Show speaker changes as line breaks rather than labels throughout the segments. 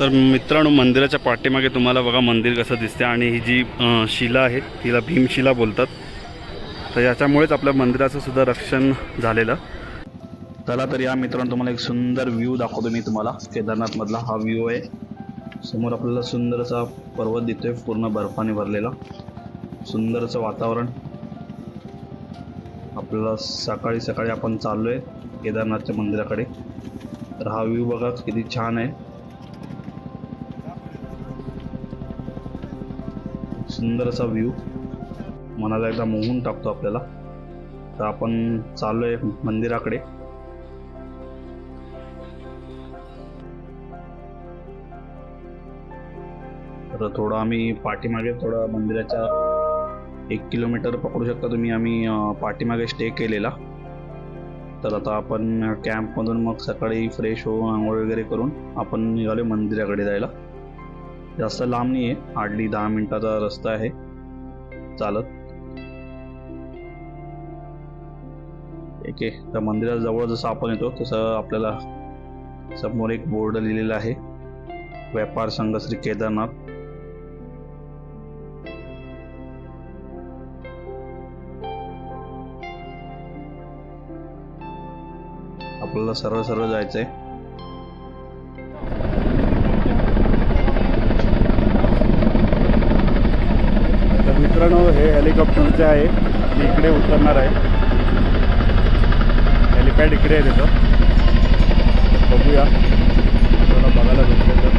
तर मित्रांनो मंदिराच्या पाठीमागे तुम्हाला बघा मंदिर कसं दिसते आणि ही जी शिला आहे तिला भीमशिला बोलतात. तर याच्यामुळेच आपल्या मंदिराचं सुद्धा रक्षण झालेलं. चला तर या मित्रांनो तुम्हाला एक सुंदर व्ह्यू दाखवतो मी तुम्हाला. केदारनाथमधला हा व्ह्यू आहे. समोर आपल्याला सुंदर असा पर्वत दिसतोय पूर्ण बर्फाने भरलेला. सुंदर असं वातावरण. आपल्याला सकाळी सकाळी आपण चाललो आहे केदारनाथच्या मंदिराकडे. तर हा व्ह्यू बघा किती छान आहे. सुंदर असा व्ह्यू मनाला एकदा मोहून टाकतो आपल्याला. तर आपण चाललोय मंदिराकडे. तर थोडं आम्ही पाठीमागे थोडं मंदिराच्या एक किलोमीटर पकडू शकता तुम्ही. आम्ही पाठीमागे स्टे केलेला. तर आता आपण कॅम्पमधून मग सकाळी फ्रेश होऊन आंघोळ वगैरे करून आपण निघालो मंदिराकडे जायला. जास्त लांब नाही आहे हार्डली दहा मिनिटाचा रस्ता आहे. चालत. ठीक आहे त्या मंदिराजवळ जसं आपण येतो तसं आपल्याला समोर एक बोर्ड लिहिलेला आहे. व्यापार संघ श्री केदारनाथ. आपल्याला सरळ सरळ जायचंय. हेलिकॉप्टरचे आहे. मी इकडे उतरणार आहे. हेलिपॅड इकडे आहे त्याचं बघूया. तुम्हाला बघायला भेटलं तर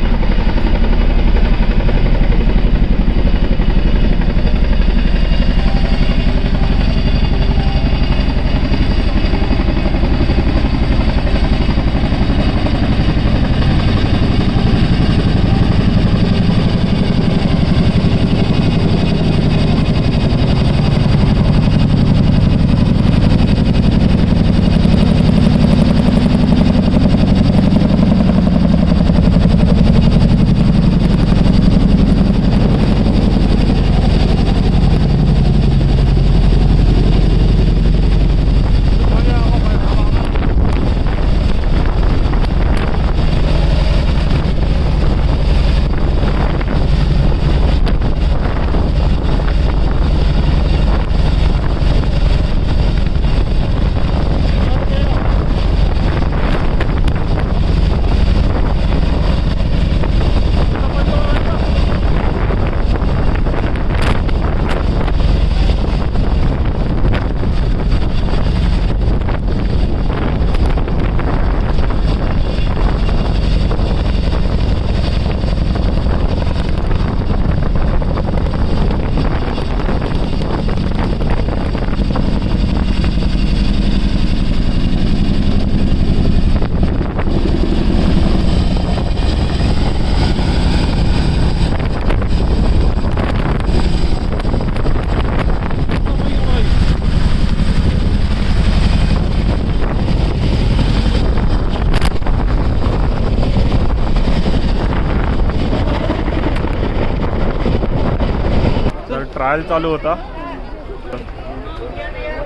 तर ट्रायल चालू होता.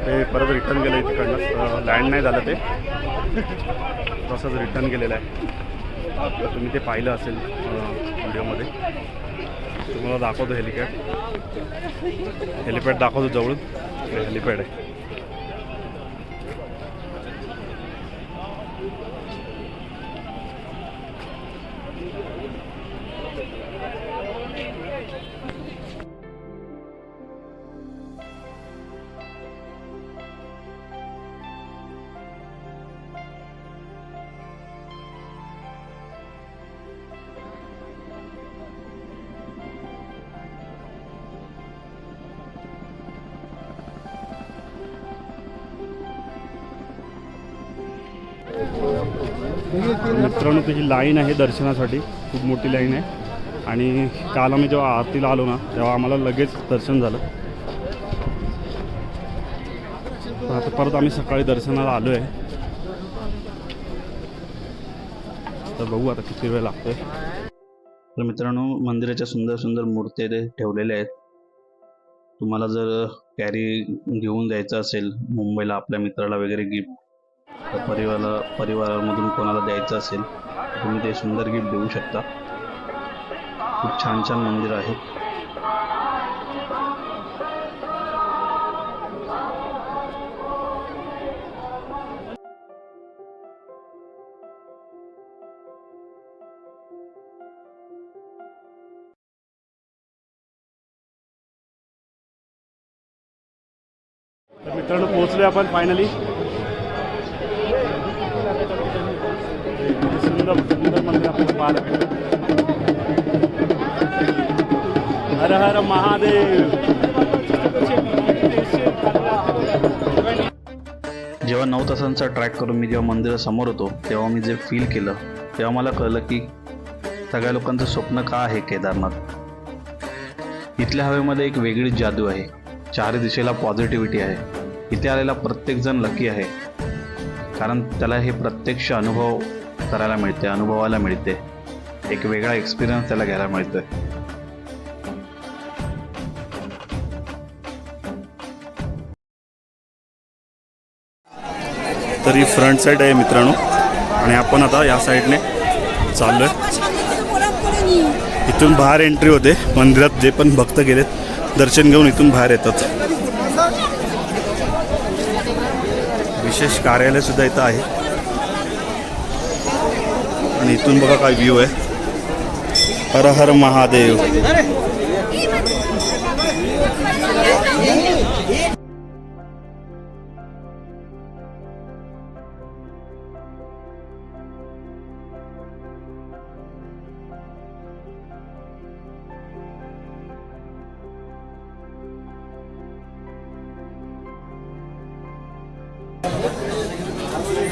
ते परत रिटर्न गेलं तिकडनं लँड नाही झालं ते. तसंच रिटर्न गेलेलं आहे. तुम्ही ते पाहिलं असेल व्हिडिओमध्ये. तुम्हाला दाखवतो हेलिपॅड. हेलिपॅड दाखवतो जवळून. हेलिपॅड आहे. मित्रांनो त्याची लाईन आहे दर्शनासाठी. खूप मोठी लाईन आहे. आणि काल आम्ही जेव्हा आरतीला आलो ना तेव्हा आम्हाला लगेच दर्शन झालं. आता परत आम्ही सकाळी दर्शनाला आलो आहे तर बघू आता किती वेळ लागतोय. तर मित्रांनो मंदिराच्या सुंदर सुंदर मूर्ती ते ठेवलेल्या आहेत. तुम्हाला जर कॅरी घेऊन द्यायचं असेल मुंबईला आपल्या मित्राला वगैरे गिफ्ट परिवाराला परिवारामधून कोणाला द्यायचं असेल तुम्ही ते सुंदर गिफ्ट देऊ शकता. खूप छान छान मंदिर आहेत
मित्रांनो पोहोचलो आपण फायनली सुंदर सुंदर मंदिर आपल्याला पाहायला भेटलं हर हर महादेव
जेव्हा नऊ तासांचा ट्रॅक करून मी जेव्हा मंदिरासमोर होतो तेव्हा मी जे फील केलं तेव्हा मला कळलं की सगळ्या लोकांचं स्वप्न का आहे केदारनाथ? इथल्या हवेमध्ये एक वेगळीच जादू आहे. चार दिशेला पॉझिटिव्हिटी आहे. इथे आलेला प्रत्येकजण लकी आहे. कारण त्याला हे प्रत्यक्ष अनुभव करायला मिळते अनुभवायला मिळते. एक वेगळा एक्सपिरियन्स त्याला घ्यायला मिळतोय.
तर ही फ्रंट साईड आहे मित्रांनो. आणि आपण आता या साईडने चाललोय. इथून बाहेर एंट्री होते. मंदिरात जे पण भक्त गेलेत दर्शन घेऊन इथून बाहेर येतात. विशेष कार्यालय सुद्धा इथं आहे. आणि इथून बघा काय व्ह्यू आहे. हर हर महादेव.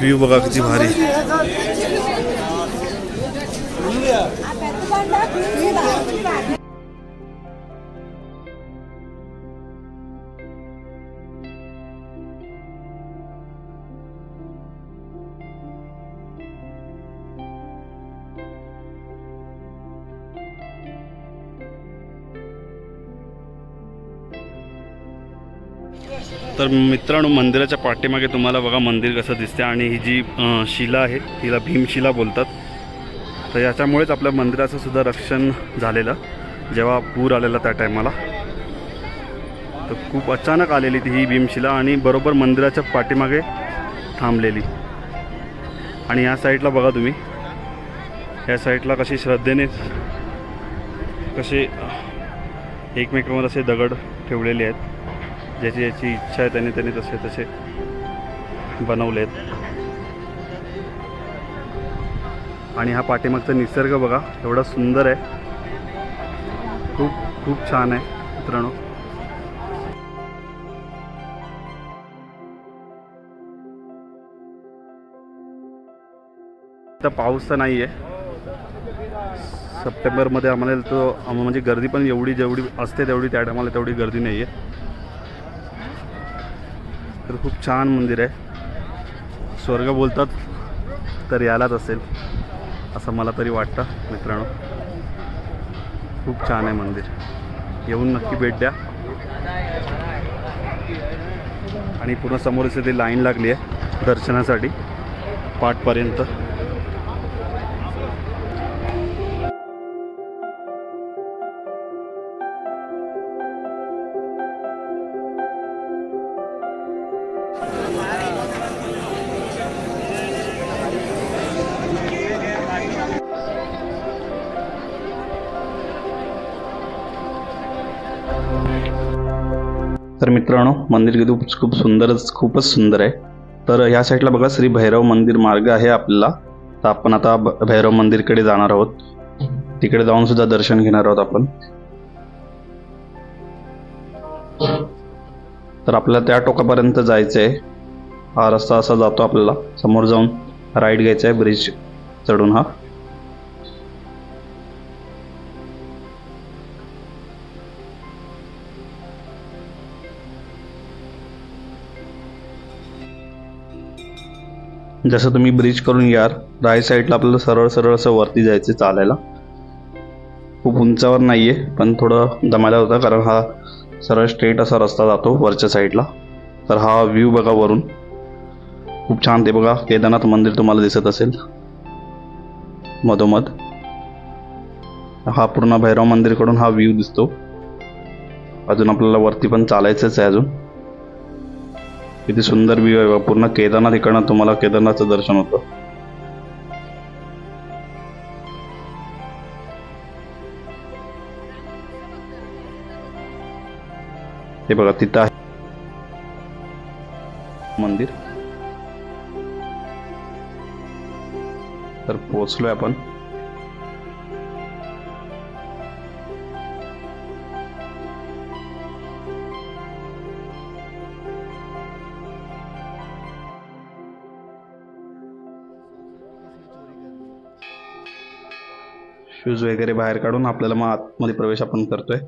व्ह्यू बघा किती भारी. तर मित्रांनो मंदिराच्या पाठीमागे तुम्हाला बघा मंदिर कसं दिसते आणि ही जी शिला आहे तिला भीमशिला बोलतात. तर याच्यामुळेच आपल्या मंदिराचं सुद्धा रक्षण झालेलं. जेव्हा पूर आलेला त्या टायमाला. तर खूप अचानक आलेली ती ही भीमशिला आणि बरोबर मंदिराच्या पाठीमागे थांबलेली. आणि या साईडला बघा तुम्ही. या साईडला कशी श्रद्धेने कसे एकमेकांवर असे दगड ठेवलेले आहेत. ज्याची ज्याची इच्छा आहे त्याने त्याने तसे तसे बनवले आहेत आणि हा पाठीमागचा निसर्ग बघा एवढा सुंदर आहे. खूप खूप छान आहे मित्रांनो. तर पाऊस तर नाही आहे सप्टेंबरमध्ये आम्हाला तो म्हणजे गर्दी पण एवढी जेवढी असते तेवढी त्या टायमाला तेवढी गर्दी नाही आहे तर खूप छान मंदिर आहे. स्वर्ग बोलतात तर यालाच असेल. असं मला तरी वाटतं मित्रांनो. खूप छान आहे मंदिर. येऊन नक्की भेट द्या. आणि पूर्ण समोर इथे लाईन लागली आहे दर्शनासाठी पाठपर्यंत.
तर मित्रांनो मंदिर किती खूप सुंदरच खूपच सुंदर आहे. तर ह्या साईडला बघा श्री भैरव मंदिर मार्ग आहे आपल्याला. तर आपण आता भैरव मंदिरकडे जाणार आहोत. तिकडे जाऊन सुद्धा दर्शन घेणार आहोत आपण. तर आपल्याला त्या टोकापर्यंत जायचं आहे हा रस्ता असा जातो आपल्याला. समोर जाऊन राईट घ्यायचा आहे ब्रिज चढून हा. जसं तुम्ही ब्रिज करून यार राईट साईडला आपल्याला सरळ सरळ असं वरती जायचं चालायला. खूप उंचावर नाही आहे पण थोडं दमायला होता कारण हा सरळ स्ट्रेट असा रस्ता जातो वरच्या साईडला तर हा व्ह्यू बघा वरून. खूप छान ते बघा केदारनाथ मंदिर तुम्हाला दिसत असेल. मधोमध. हा पूर्ण भैरव मंदिरकडून हा व्ह्यू दिसतो. अजून आपल्याला वरती पण चालायचंच आहे अजून. किती सुंदर व्ह्यू आहे पूर्ण केदारनाथ इकडनं तुम्हाला केदारनाथचं दर्शन होतं. हे बघा तिथं आहे मंदिर. तर पोचलोय आपण. शूज वगैरे बाहेर काढून आपल्याला मग आतमध्ये प्रवेश आपण करतोय.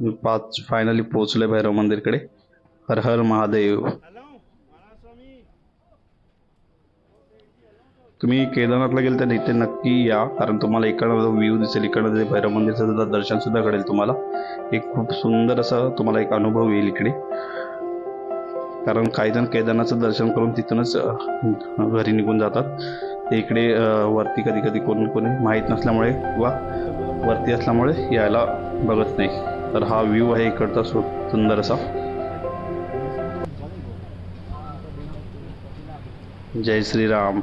मी पाच फायनली पोहोचले भैरव मंदिरकडे. हर हर महादेव. तुम्ही केदारनाथला गेल तर इथे नक्की या. कारण तुम्हाला इकडनं व्ह्यू दिसेल इकडनं भैरव मंदिरचं सुद्धा दर्शन सुद्धा घडेल तुम्हाला. एक खूप सुंदर असं तुम्हाला एक अनुभव येईल इकडे. कारण काही जण केदारनाथचं दर्शन करून तिथूनच घरी निघून जातात. इकडे वरती कधी कधी कोणी कोणी माहीत नसल्यामुळे किंवा वरती असल्यामुळे यायला बघत नाही. तर हा व्ह्यू आहे इकडचा सुंदर असा. जय श्रीराम.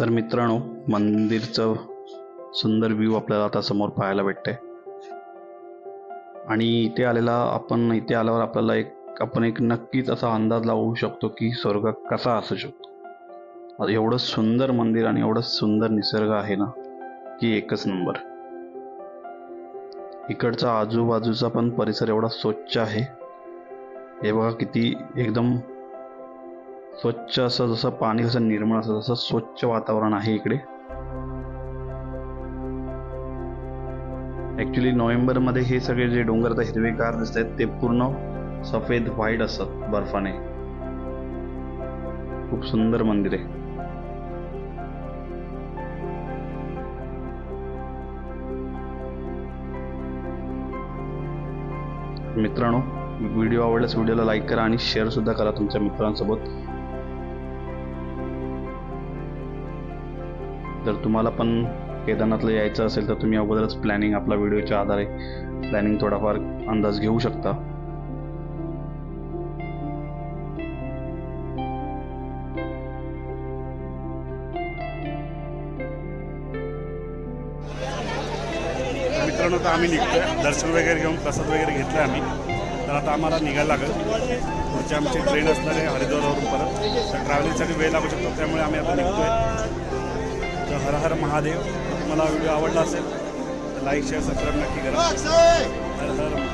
तर मित्रांनो मंदिरचं सुंदर व्ह्यू आपल्याला आता समोर पाहायला भेटतंय. आणि इथे आलेला आपण इथे आल्यावर आपल्याला एक आपण एक नक्कीच असा अंदाज लावू शकतो की स्वर्ग कसा असू शकतो. एवढं सुंदर मंदिर आणि एवढं सुंदर निसर्ग आहे ना की एकच नंबर. इकडचा आजूबाजूचा पण परिसर एवढा स्वच्छ आहे. हे बघा किती एकदम स्वच्छ असं जसं पाणी जसं निर्मळ असं तसं स्वच्छ वातावरण आहे इकडे. ॲक्च्युली नोव्हेंबरमध्ये हे सगळे जे डोंगर आता हिरवेगार दिसत आहेत ते पूर्ण सफेद व्हाईट असतात बर्फाने. खूप सुंदर मंदिर आहे. मित्रांनो व्हिडिओ आवडल्यास व्हिडिओला लाईक करा आणि शेअर सुद्धा करा तुमच्या मित्रांसोबत. जर तुम्हाला पण केदारनाथला यायचं असेल तर तुम्ही अगोदरच प्लॅनिंग आपला व्हिडिओच्या आधारे प्लॅनिंग थोडाफार अंदाज घेऊ शकता.
मित्रांनो आता आम्ही निघतोय. दर्शन वगैरे घेऊन प्रसाद वगैरे घेतला आम्ही. तर आता आम्हाला निघायला लागेल. पुढची आमची ट्रेन असणार आहे हरिद्वारवरून परत. तर ट्रॅव्हलिंगसाठी वेळ लागू शकतो त्यामुळे आम्ही आता निघतोय. हर हर महादेव. तुम्हाला व्हिडिओ आवडला असेल तर लाईक शेअर सबस्क्राईब नक्की करा. हर हर